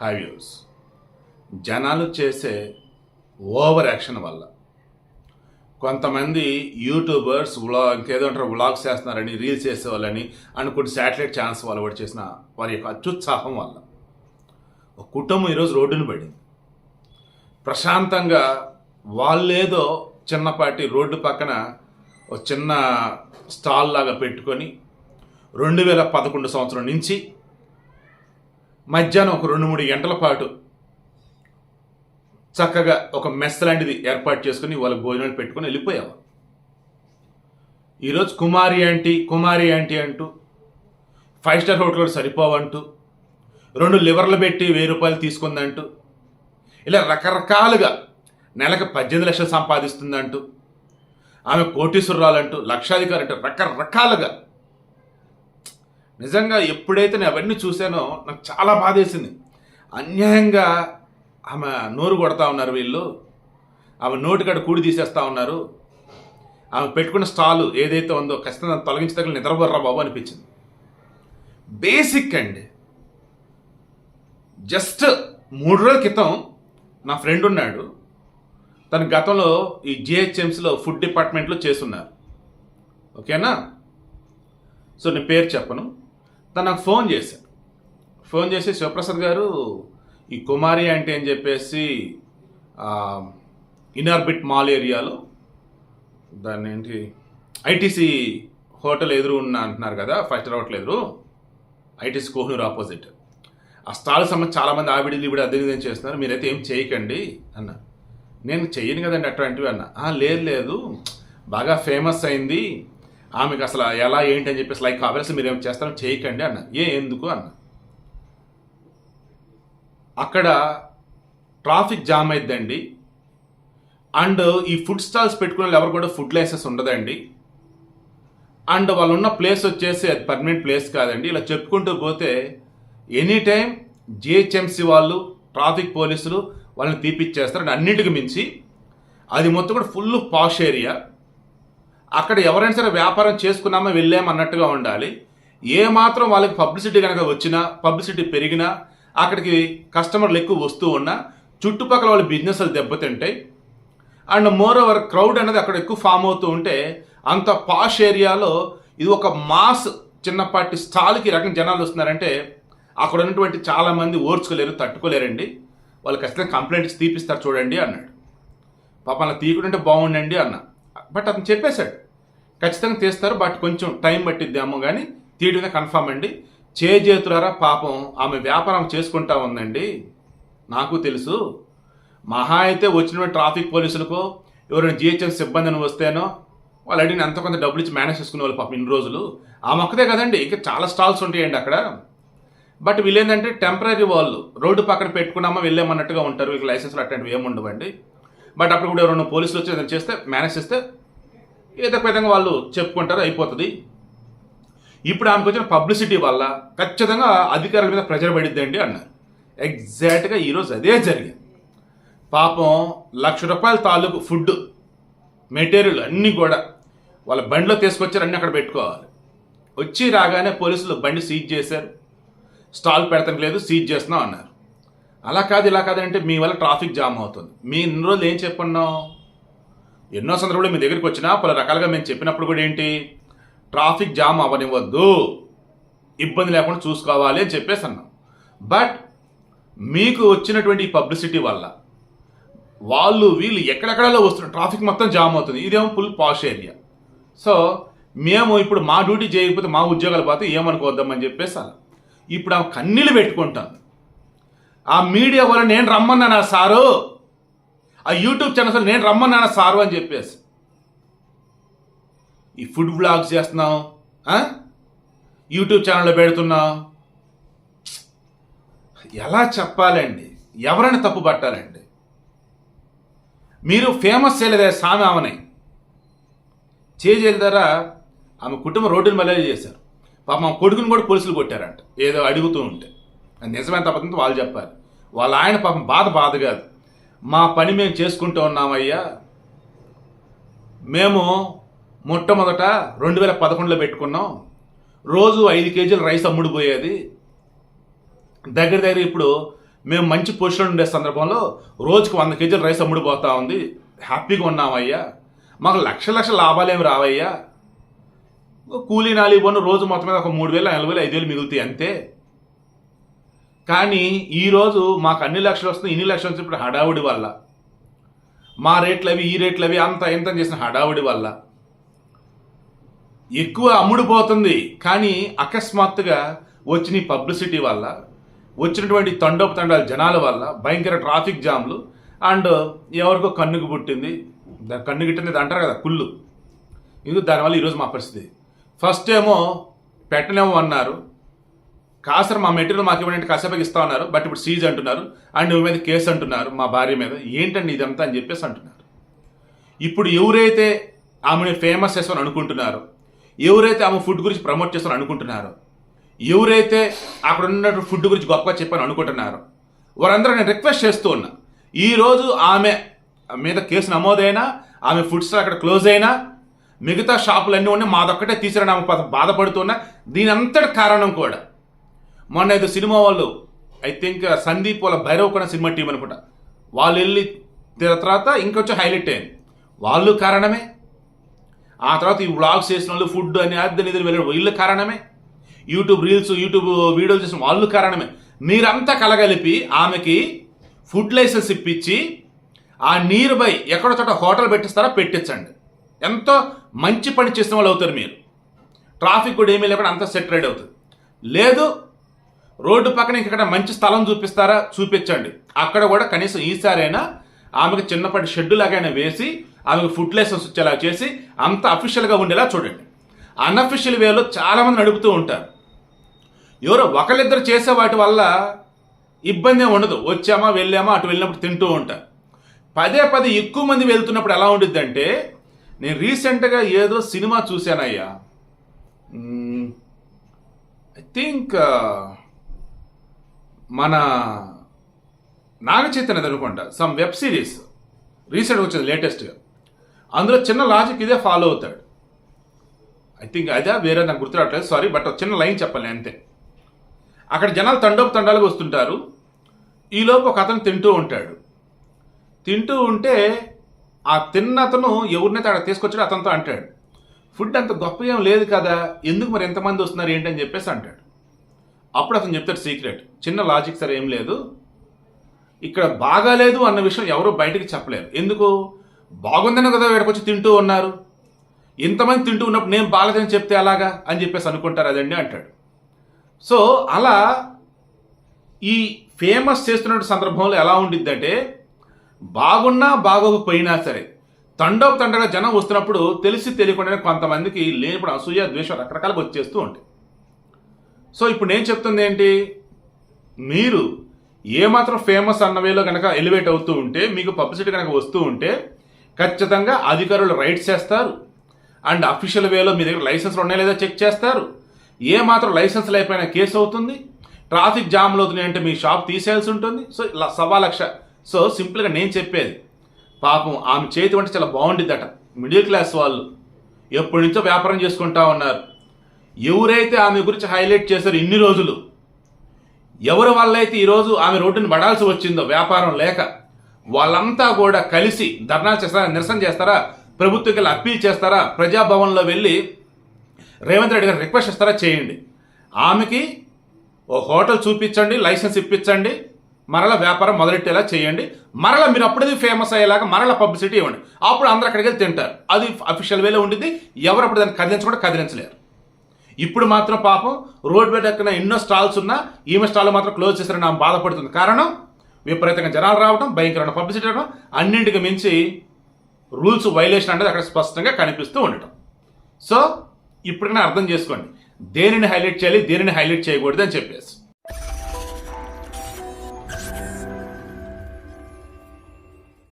హ్యావ్యూస్ జనాలు చేసే over action వల్ల. కొంతమంది యూట్యూబర్స్ వ్లాగ్ ఇంకేదో అంటారు వ్లాగ్స్ చేస్తున్నారని రీల్స్ చేసేవాళ్ళని అని కొన్ని శాటిలైట్ ఛానల్స్ వాళ్ళు కూడా చేసిన వారి యొక్క అత్యుత్సాహం వల్ల. ఒక కుటుంబం ఈరోజు రోడ్డును పడింది. ప్రశాంతంగా వాళ్ళేదో చిన్నపాటి రోడ్డు పక్కన ఒక చిన్న స్టాల్ లాగా పెట్టుకొని రెండు వేల పదకొండు సంవత్సరం నుంచి మధ్యాహ్నం ఒక రెండు మూడు గంటల పాటు చక్కగా ఒక మెస్ లాంటిది ఏర్పాటు చేసుకుని వాళ్ళకి భోజనాలు పెట్టుకుని వెళ్ళిపోయాము ఈరోజు కుమారి ఆంటీ కుమారి ఆంటీ అంటూ ఫైవ్ స్టార్ హోటల్ సరిపోవంటూ రెండు లివర్లు పెట్టి వెయ్యి రూపాయలు తీసుకుందంటూ ఇలా రకరకాలుగా నెలకు పద్దెనిమిది లక్షలు సంపాదిస్తుందంటూ ఆమె కోటీశ్వరరాలంటూ లక్షాధికారి అంటే రకరకాలుగా నిజంగా ఎప్పుడైతే నేను అవన్నీ చూశానో నాకు చాలా బాధేసింది. అన్యాయంగా ఆమె నోరు కొడతా ఉన్నారు వీళ్ళు. ఆమె నోటికాడ కూడి తీసేస్తూ ఉన్నారు. ఆమె పెట్టుకున్న స్టాలు ఏదైతే ఉందో ఖచ్చితంగా తొలగించదగిన నిద్రపోర్రా బాబు అనిపించింది. బేసిక్ అండి. జస్ట్ మూడు రోజుల క్రితం నా ఫ్రెండ్ ఉన్నాడు. తన గతంలో ఈ జిహెచ్ఎంసీలో ఫుడ్ డిపార్ట్మెంట్లో చేస్తున్నారు. ఓకేనా? సో నేను పేరు చెప్పను. తను నాకు ఫోన్ చేశాడు ఫోన్ చేసి శివప్రసాద్ గారు ఈ కుమారి అంటే అని చెప్పేసి ఇనార్బిట్ మాల్ ఏరియాలో దాన్ని ఏంటి ఐటీసీ హోటల్ ఎదురు ఉన్న అంటున్నారు కదా ఫైవ్ స్టార్ హోటల్ ఎదురు ఐటీసీ కోహ్నూర్ ఆపోజిట్. ఆ స్టాల్ సంబంధించి చాలామంది ఆవిడ ఈవిడ అదే విధంగా చేస్తున్నారు మీరైతే ఏం చేయకండి అన్న. నేను చెయ్యను కదండి అటువంటివి అన్న. లేదు లేదు బాగా ఫేమస్ అయింది ఆమెకు అసలు ఎలా ఏంటి అని చెప్పేసి లైక్ కావాల్సి మీరు ఏం చేస్తారో చేయకండి అన్న. ఏ ఎందుకు అన్న. అక్కడ ట్రాఫిక్ జామ్ అయిద్దండి. అండ్ ఈ ఫుడ్ స్టాల్స్ పెట్టుకునే వాళ్ళు ఎవరు కూడా ఫుడ్ లైసెన్స్ ఉండదండి. అండ్ వాళ్ళు ఉన్న ప్లేస్ వచ్చేసి అది పర్మనెంట్ ప్లేస్ కాదండి. ఇలా చెప్పుకుంటూ పోతే ఎనీ టైం జిహెచ్ఎంసీ వాళ్ళు ట్రాఫిక్ పోలీసులు వాళ్ళని తీపిచ్చేస్తారు. అండ్ అన్నిటికి మించి అది మొత్తం కూడా ఫుల్ పాష్ ఏరియా అక్కడ ఎవరైనా సరే వ్యాపారం చేసుకున్నామా వెళ్ళామన్నట్టుగా ఉండాలి. ఏ మాత్రం వాళ్ళకి పబ్లిసిటీ కనుక వచ్చినా పబ్లిసిటీ పెరిగినా అక్కడికి కస్టమర్లు ఎక్కువ వస్తూ ఉన్నా చుట్టుపక్కల వాళ్ళ బిజినెస్లు దెబ్బతింటాయి. అండ్ మోర్ ఓవర్ క్రౌడ్ అనేది అక్కడ ఎక్కువ ఫామ్ అవుతూ ఉంటే అంత పాష్ ఏరియాలో ఇది ఒక మాస్ చిన్నపాటి స్టాల్కి రకం జనాలు వస్తున్నారంటే అక్కడ ఉన్నటువంటి చాలామంది ఓర్చుకోలేరు తట్టుకోలేరండి. వాళ్ళు ఖచ్చితంగా కంప్లైంట్ ఇచ్చి తీపిస్తారు చూడండి అన్నాడు. పాప అలా తీయకుంటే బాగుండండి అన్న. బట్ అతను చెప్పేశాడు ఖచ్చితంగా తీస్తారు బట్ కొంచెం టైం పట్టిద్దేమో కానీ తీయడమే కన్ఫామ్ అండి. చేజేతులారా పాపం ఆమె వ్యాపారం చేసుకుంటా ఉందండి. నాకు తెలుసు. మహా అయితే వచ్చిన ట్రాఫిక్ పోలీసులకు ఎవరైనా జిహెచ్ఎం సిబ్బందిని వస్తేనో వాళ్ళు అడిగిన ఎంత కొంత డబ్బులు ఇచ్చి మేనేజ్ చేసుకునే వాళ్ళు పాపం ఇన్ని రోజులు. ఆ మొక్కదే కదండి ఇంకా చాలా స్టాల్స్ ఉంటాయండి అక్కడ. బట్ వీళ్ళేంటంటే టెంపరీ వాళ్ళు రోడ్డు పక్కన పెట్టుకున్నామా వెళ్ళామన్నట్టుగా ఉంటారు. వీళ్ళకి లైసెన్స్లు అట్లాంటివి ఏమి ఉండవండి. బట్ అప్పుడు కూడా ఎవరైనా పోలీసులు వచ్చి ఏదైనా చేస్తే మేనేజ్ చేస్తే ఏదో విధంగా వాళ్ళు చెప్పుకుంటారు అయిపోతుంది. ఇప్పుడు ఆమెకు వచ్చిన పబ్లిసిటీ వల్ల ఖచ్చితంగా అధికారుల మీద ప్రెజర్ పడిద్దండి అన్నారు. ఎగ్జాక్ట్గా ఈరోజు అదే జరిగింది. పాపం లక్ష రూపాయల తాలూకు ఫుడ్ మెటీరియల్ అన్నీ కూడా వాళ్ళ బండిలో తీసుకొచ్చారు అన్నీ అక్కడ పెట్టుకోవాలి. వచ్చి రాగానే పోలీసులు బండి సీజ్ చేశారు. స్టాల్ పెడతాం లేదు సీజ్ చేస్తున్నాం అన్నారు. అలా కాదు ఇలా కాదంటే మీ వల్ల ట్రాఫిక్ జామ్ అవుతుంది. మీ ఇన్ని రోజులు ఏం చెప్పున్నాం ఎన్నో సందర్భంలో మీ దగ్గరికి వచ్చినా పలు రకాలుగా మేము చెప్పినప్పుడు కూడా ఏంటి? ట్రాఫిక్ జామ్ అవ్వనివ్వద్దు ఇబ్బంది లేకుండా చూసుకోవాలి అని చెప్పేసి అన్నాం. బట్ మీకు వచ్చినటువంటి ఈ పబ్లిసిటీ వల్ల వాళ్ళు వీళ్ళు ఎక్కడెక్కడలో వస్తున్నారు ట్రాఫిక్ మొత్తం జామ్ అవుతుంది. ఇదేమో ఫుల్ పాష్ ఏరియా. సో మేము ఇప్పుడు మా డ్యూటీ చేయకపోతే మా ఉద్యోగాలు పోతే ఏమనుకోవద్దామని చెప్పేసి అలా ఇప్పుడు ఆమె కన్నీళ్ళు పెట్టుకుంటాను ఆ మీడియా వల్ల నేను రమ్మన్నాను సారు? ఆ యూట్యూబ్ ఛానల్స్ నేను రమ్మన్నాను సారు అని చెప్పేసి. ఈ ఫుడ్ బ్లాగ్స్ చేస్తున్నాం యూట్యూబ్ ఛానల్లో పెడుతున్నాం ఎలా చెప్పాలండి? ఎవరైనా తప్పు పట్టాలండి. మీరు ఫేమస్ చేయలేదే సామె ఆమెని. చేజేదారా ఆమె కుటుంబం రోడ్డుని మళ్ళీ చేశారు. పాపం ఆమె కొడుకుని కూడా పోలీసులు కొట్టారంట. ఏదో అడుగుతూ ఉంటే. అది నిజమైన తప్పదంతా వాళ్ళు చెప్పాలి. వాళ్ళ ఆయన పాపం బాధ బాధ కాదు. మా పని మేము చేసుకుంటూ ఉన్నామయ్యా. మేము మొట్టమొదట రెండు వేల పదకొండులో పెట్టుకున్నాం. రోజు ఐదు కేజీలు రైస్ అమ్ముడుపోయేది. దగ్గర దగ్గర ఇప్పుడు మేము మంచి పొజిషన్ ఉండే సందర్భంలో రోజుకు వంద కేజీలు రైస్ అమ్ముడుపోతా ఉంది. హ్యాపీగా ఉన్నామయ్యా. మాకు లక్ష లక్ష లాభాలేమి రావయ్యా. కూలీ నాలుగు పన్ను రోజు మొత్తం మీద ఒక మూడు వేలు నాలుగు వేలు ఐదు వేలు మిగులుతాయి అంతే. కానీ ఈరోజు మాకు అన్ని లక్షలు వస్తున్నాయి ఇన్ని లక్షలు వచ్చినప్పుడు ఇప్పుడు హడావుడి వల్ల. మా రేట్లు అవి ఈ రేట్లు అవి అంత ఇంత చేసిన హడావుడి వల్ల. ఎక్కువ అమ్ముడుపోతుంది కానీ అకస్మాత్తుగా వచ్చిన ఈ పబ్లిసిటీ వల్ల వచ్చినటువంటి తండోపు తండాల జనాల వల్ల భయంకర ట్రాఫిక్ జామ్లు అండ్ ఎవరికో కన్నుకు పుట్టింది కన్ను గిట్టింది అంటారు కదా కుళ్ళు. ఇది దానివల్ల ఈరోజు మా పరిస్థితి. ఫస్ట్ ఏమో పెట్టనేమో అన్నారు. కాసర మా మెటీరియల్ మాకు ఇవ్వడానికి కాసేపకి ఇస్తా ఉన్నారు బట్ ఇప్పుడు సీజ్ అంటున్నారు. అండ్ మీద కేసు అంటున్నారు మా భార్య మీద. ఏంటండి ఇదంతా అని చెప్పేసి అంటున్నారు. ఇప్పుడు ఎవరైతే ఆమెను ఫేమస్ చేస్తామని అనుకుంటున్నారో ఎవరైతే ఆమె ఫుడ్ గురించి ప్రమోట్ చేస్తామని అనుకుంటున్నారో ఎవరైతే అక్కడ ఉన్న ఫుడ్ గురించి గొప్పగా చెప్పని అనుకుంటున్నారో వారందరూ నేను రిక్వెస్ట్ చేస్తూ ఉన్నా ఈరోజు ఆమె మీద కేసు నమోదైనా ఆమె ఫుడ్ స్టాల్ అక్కడ క్లోజ్ అయినా మిగతా షాపులన్నీ ఉన్నాయి మాదొక్కటే తీసిరని ఆమె బాధపడుతున్నా దీని అంతటి కారణం కూడా మొన్న ఏదో సినిమా వాళ్ళు ఐ థింక్ సందీప్ వాళ్ళ భైరవ్ కొన్న సినిమా టీం అనుకుంటా. వాళ్ళు వెళ్ళి తర్వాత ఇంకొంచెం హైలైట్ అయింది. వాళ్ళు కారణమే. ఆ తర్వాత ఈ వ్లాగ్స్ చేసిన వాళ్ళు ఫుడ్ అని అది నిధులు వెళ్ళడం వీళ్ళు కారణమే. యూట్యూబ్ రీల్స్ యూట్యూబ్ వీడియోలు చేసిన వాళ్ళు కారణమే. మీరంతా కలగలిపి ఆమెకి ఫుడ్ లైసెన్స్ ఇప్పించి ఆ నీరు బై ఎక్కడో చోట హోటల్ పెట్టిస్తారా పెట్టించండి. ఎంతో మంచి పని చేసిన వాళ్ళు అవుతారు మీరు. ట్రాఫిక్ కూడా ఏమీ లేకుండా అంతా సెట్ రైడ్ అవుతుంది. లేదు రోడ్డు పక్కన ఇంకెక్కడ మంచి స్థలం చూపిస్తారా? చూపించండి. అక్కడ కూడా కనీసం ఈసారైనా ఆమెకు చిన్నపాటి షెడ్డు లాగైనా వేసి ఆమెకు ఫుడ్ లైసెన్స్ వచ్చేలా చేసి అంత అఫీషియల్గా ఉండేలా చూడండి. అన్అఫీషియల్ వేలో చాలామంది నడుపుతూ ఉంటారు. ఎవరో ఒకరిద్దరు చేసే వాటి వల్ల ఇబ్బంది ఉండదు. వచ్చామా వెళ్ళామా అటు వెళ్ళినప్పుడు తింటూ ఉంటారు. పదే పదే ఎక్కువ మంది వెళ్తున్నప్పుడు ఎలా ఉండిద్ది అంటే నేను రీసెంట్గా ఏదో సినిమా చూశానయ్యా. ఐ థింక్ మన నాగ చైతన్యది అనుకుంటా సమ్ వెబ్ సిరీస్ రీసెంట్గా వచ్చింది లేటెస్ట్గా అందులో చిన్న లాజిక్ ఇదే ఫాలో అవుతాడు. ఐ థింక్ అదే వేరే నాకు గుర్తురావట్లేదు సారీ బట్ ఒక చిన్న లైన్ చెప్పాలి అంతే. అక్కడ జనాలు తండోపు తండాలుగా వస్తుంటారు. ఈలోపు ఒక అతను తింటూ ఉంటాడు. తింటూ ఉంటే ఆ తిన్న అతను ఎవరినైతే అక్కడ తీసుకొచ్చాడో అతనితో అంటాడు. ఫుడ్ అంత గొప్ప ఏం లేదు కదా. ఎందుకు మరి ఎంతమంది వస్తున్నారు ఏంటి అని చెప్పేసి అంటాడు. అప్పుడు అతను చెప్తాడు సీక్రెట్. చిన్న లాజిక్ సరే ఏం లేదు. ఇక్కడ బాగాలేదు అన్న విషయం ఎవరు బయటకు చెప్పలేరు. ఎందుకు? బాగుందనే కదా వీడికి తింటూ ఉన్నారు. ఇంతమంది తింటూ ఉన్నప్పుడు నేను బాగలేదని చెప్తే అలాగా అని చెప్పేసి అనుకుంటారు అదండి అంటాడు. సో అలా ఈ ఫేమస్ చేస్తున్న సందర్భంలో ఎలా ఉండిద్దంటే బాగున్నా బాగోకపోయినా సరే తండోపు తండగా జనం వస్తున్నప్పుడు తెలిసి తెలియకుండానే కొంతమందికి లేనిప్పుడు అసూయ ద్వేషం రకరకాలుగా వచ్చేస్తూ ఉంటాయి. సో ఇప్పుడు నేను చెప్తుంది ఏంటి? మీరు ఏమాత్రం ఫేమస్ అన్నవేలో కనుక ఎలివేట్ అవుతూ ఉంటే మీకు పబ్లిసిటీ కనుక వస్తూ ఉంటే ఖచ్చితంగా అధికారులు రైట్స్ చేస్తారు. అండ్ అఫీషియల్ వేలో మీ దగ్గర లైసెన్స్లు ఉన్నాయా లేదా చెక్ చేస్తారు. ఏ మాత్రం లైసెన్స్ లేకపోయినా కేసు అవుతుంది. ట్రాఫిక్ జామ్లు అవుతున్నాయి అంటే మీ షాప్ తీసేయాల్సి ఉంటుంది. సో ఇలా సవా లక్ష. సో సింపుల్గా నేను చెప్పేది పాపం ఆమె చేతి వంట చాలా బాగుండిద్దట. మిడిల్ క్లాస్ వాళ్ళు ఎప్పటి నుంచో వ్యాపారం చేసుకుంటా ఉన్నారు. ఎవరైతే ఆమె గురించి హైలైట్ చేశారో ఇన్ని రోజులు ఎవరి వల్ల అయితే ఈరోజు ఆమె రోడ్డుని పడాల్సి వచ్చిందో వ్యాపారం లేక వాళ్ళంతా కూడా కలిసి ధర్నాలు చేస్తారా నిరసన చేస్తారా ప్రభుత్వకి అప్పీల్ చేస్తారా ప్రజాభవన్లో వెళ్ళి రేవంత్ రెడ్డి గారు రిక్వెస్ట్ ఇస్తారా చేయండి. ఆమెకి ఓ హోటల్ చూపించండి లైసెన్స్ ఇప్పించండి మరల వ్యాపారం మొదలెట్టేలా చేయండి. మరల మీరు అప్పుడది ఫేమస్ అయ్యేలాగా మరల పబ్లిసిటీ ఇవ్వండి. అప్పుడు అందరు అక్కడికి వెళ్ళి తింటారు. అది అఫీషియల్ వేలో ఉండింది ఎవరు అప్పుడు దాన్ని కదిలించకుండా కదిలించలేరు. ఇప్పుడు మాత్రం పాపం రోడ్ మీద ఎక్కడ ఎన్నో స్టాల్స్ ఉన్నా ఈమె స్టాల్ మాత్రం క్లోజ్ చేశారని ఆమె బాధపడుతుంది. కారణం? విపరీతంగా జనాలు రావడం భయంకరమైన పబ్లిసిటీ రావడం అన్నింటికి మించి రూల్స్ వైలేషన్ అనేది అక్కడ స్పష్టంగా కనిపిస్తూ ఉండటం. సో ఇప్పటికైనా అర్థం చేసుకోండి. దేనిని హైలైట్ చేయాలి? దేనిని హైలైట్ చేయకూడదు అని చెప్పేసి.